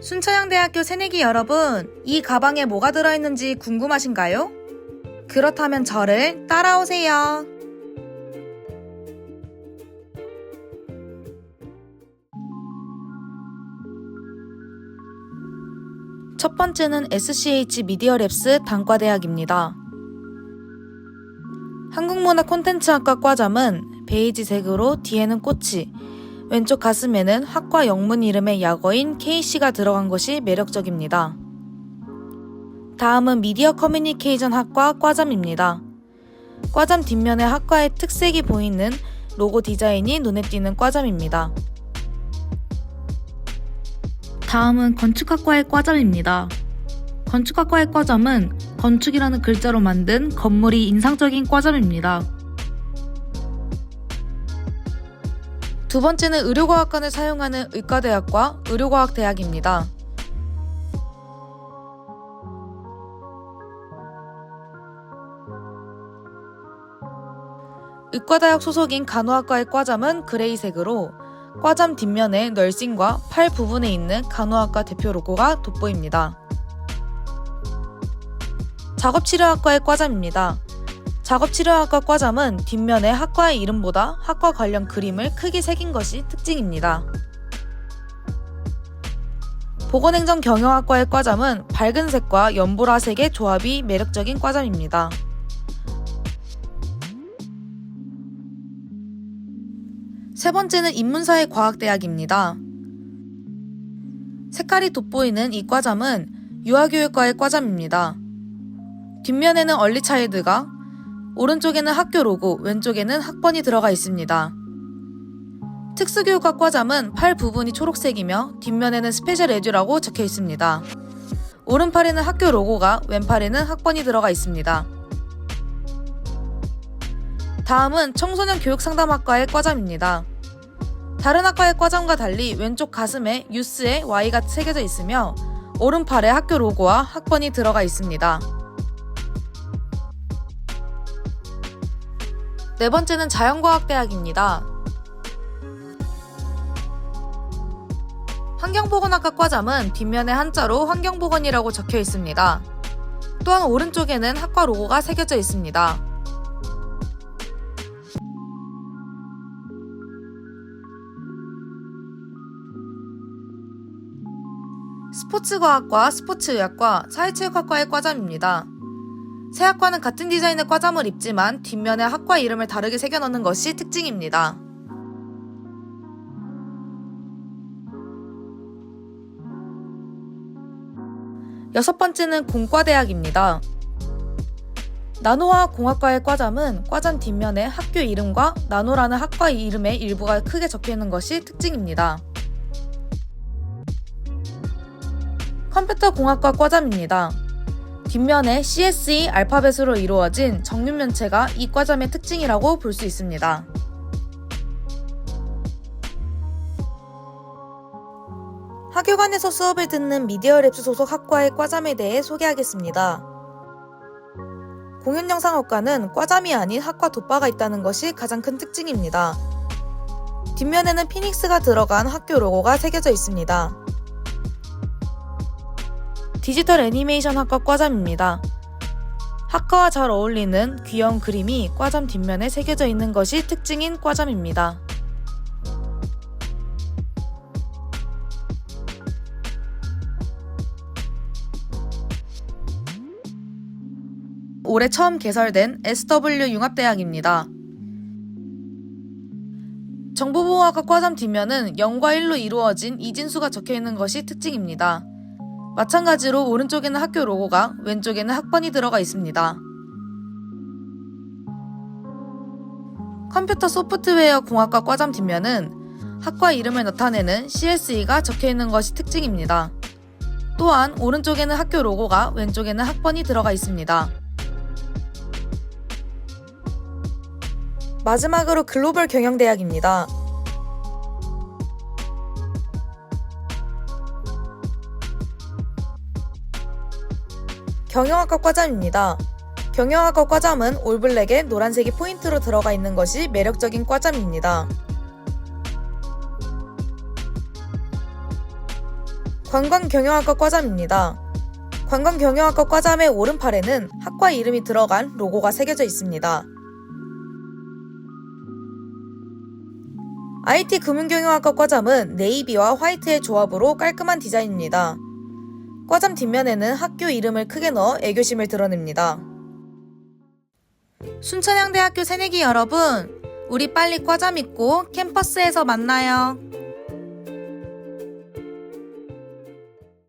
순천향대학교 새내기 여러분, 이 가방에 뭐가 들어있는지 궁금하신가요? 그렇다면 저를 따라오세요. 첫 번째는 SCH 미디어랩스 단과대학입니다. 한국문화 콘텐츠학과 과잠은 베이지색으로 뒤에는 꽃이, 왼쪽 가슴에는 학과 영문 이름의 약어인 K씨가 들어간 것이 매력적입니다. 다음은 미디어 커뮤니케이션 학과 과잠입니다. 과잠 뒷면에 학과의 특색이 보이는 로고 디자인이 눈에 띄는 과잠입니다. 다음은 건축학과의 과잠입니다. 건축학과의 과잠은 건축이라는 글자로 만든 건물이 인상적인 과잠입니다. 두 번째는 의료과학관을 사용하는 의과대학과 의료과학대학입니다. 의과대학 소속인 간호학과의 과잠은 그레이색으로 과잠 뒷면에 널싱과 팔 부분에 있는 간호학과 대표 로고가 돋보입니다. 작업치료학과의 과잠입니다. 작업치료학과 과잠은 뒷면에 학과의 이름보다 학과 관련 그림을 크게 새긴 것이 특징입니다. 보건행정 경영학과의 과잠은 밝은 색과 연보라색의 조합이 매력적인 과잠입니다. 세 번째는 인문사회 과학대학입니다. 색깔이 돋보이는 이 과잠은 유아교육과의 과잠입니다. 뒷면에는 얼리차일드가, 오른쪽에는 학교 로고, 왼쪽에는 학번이 들어가 있습니다. 특수교육과 과잠은 팔 부분이 초록색이며 뒷면에는 스페셜 에듀라고 적혀 있습니다. 오른팔에는 학교 로고가, 왼팔에는 학번이 들어가 있습니다. 다음은 청소년 교육 상담학과의 과잠입니다. 다른 학과의 과잠과 달리 왼쪽 가슴에 유스의 Y가 새겨져 있으며 오른팔에 학교 로고와 학번이 들어가 있습니다. 네 번째는 자연과학대학입니다. 환경보건학과 과잠은 뒷면에 한자로 환경보건이라고 적혀 있습니다. 또한 오른쪽에는 학과 로고가 새겨져 있습니다. 스포츠과학과 스포츠의학과 사회체육학과의 과잠입니다. 세 학과는 같은 디자인의 과잠을 입지만 뒷면에 학과 이름을 다르게 새겨넣는 것이 특징입니다. 여섯 번째는 공과대학입니다. 나노화학 공학과의 과잠은 과잠 뒷면에 학교 이름과 나노라는 학과 이름의 일부가 크게 적혀 있는 것이 특징입니다. 컴퓨터 공학과 과잠입니다. 뒷면에 CSE 알파벳으로 이루어진 정육면체가 이 과잠의 특징이라고 볼 수 있습니다. 학교관에서 수업을 듣는 미디어 랩스 소속 학과의 과잠에 대해 소개하겠습니다. 공연영상학과는 과잠이 아닌 학과 돗바가 있다는 것이 가장 큰 특징입니다. 뒷면에는 피닉스가 들어간 학교 로고가 새겨져 있습니다. 디지털 애니메이션 학과 과잠입니다. 학과와 잘 어울리는 귀여운 그림이 과잠 뒷면에 새겨져 있는 것이 특징인 과잠입니다. 올해 처음 개설된 SW 융합대학입니다. 정보보호학과 과잠 뒷면은 0과 1로 이루어진 이진수가 적혀 있는 것이 특징입니다. 마찬가지로 오른쪽에는 학교 로고가 왼쪽에는 학번이 들어가 있습니다. 컴퓨터 소프트웨어 공학과 과잠 뒷면은 학과 이름을 나타내는 CSE가 적혀 있는 것이 특징입니다. 또한 오른쪽에는 학교 로고가 왼쪽에는 학번이 들어가 있습니다. 마지막으로 글로벌 경영대학입니다. 경영학과 과잠입니다. 경영학과 과잠은 올블랙에 노란색이 포인트로 들어가 있는 것이 매력적인 과잠입니다. 관광경영학과 과잠입니다. 관광경영학과 과잠의 오른팔에는 학과 이름이 들어간 로고가 새겨져 있습니다. IT 금융경영학과 과잠은 네이비와 화이트의 조합으로 깔끔한 디자인입니다. 과잠 뒷면에는 학교 이름을 크게 넣어 애교심을 드러냅니다. 순천향대학교 새내기 여러분, 우리 빨리 과잠 입고 캠퍼스에서 만나요.